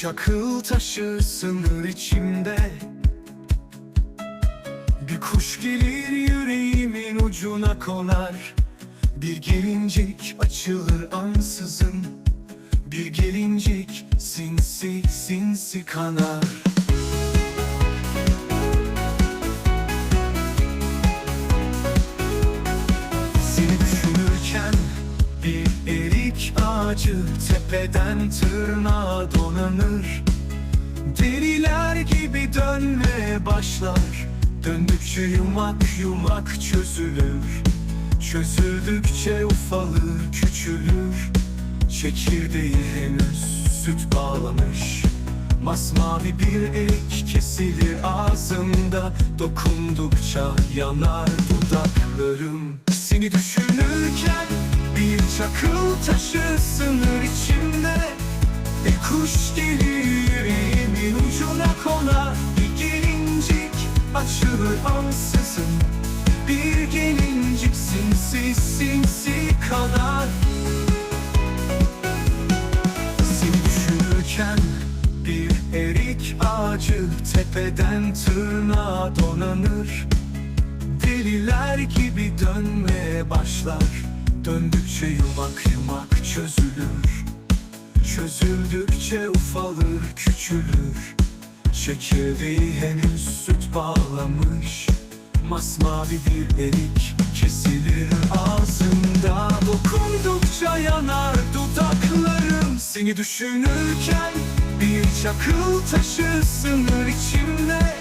çakıl taşı sınır içimde. Bir kuş gelir yüreğimin ucuna konar. Bir gelincik açılır ansızın. Bir gelincik sinsi sinsi kanar ağacı tepeden tırnağa donanır. Deliler gibi dönmeye başlar. Döndükçe yumak yumak çözülür. Çözüldükçe ufalır küçülür. Çekirdeği henüz süt bağlamış. Masmavi bir erik kesilir ağzımda. Dokundukça yanar dudaklarım. Seni düşünürken bir çakıl taşı sınır içimde Bir kuş gelir yüreğimin ucuna konar. Bir gelincik açılır ansızın. Bir gelincik sinsi sinsi kanar seni düşünürken bir erik ağacı tepeden tırnağa donanır. Deliler gibi dönmeye başlar Döndükçe yumak yumak çözülür. Çözüldükçe ufalır küçülür. Çekirdeği henüz süt bağlamış. Masmavi bir erik kesilir ağzında Dokundukça yanar dudaklarım. Seni düşünürken bir çakıl taşı sınır içimde.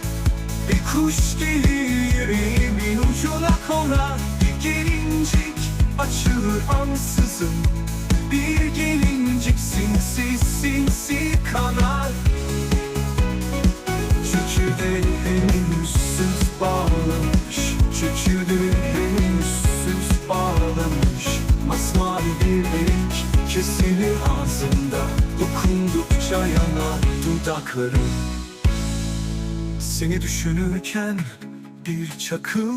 Bir kuş gelir yüreğimin ucuna konar. Bir gelincik açılır ansızın. Bir gelincik sinsi sinsi kanar Çekirdeği henüz süt bağlamış. Çekirdeği henüz süt bağlamış. Masmavi bir erik kesilir ağzında Dokundukça yanar dudaklarım. Seni düşünürken bir çakıl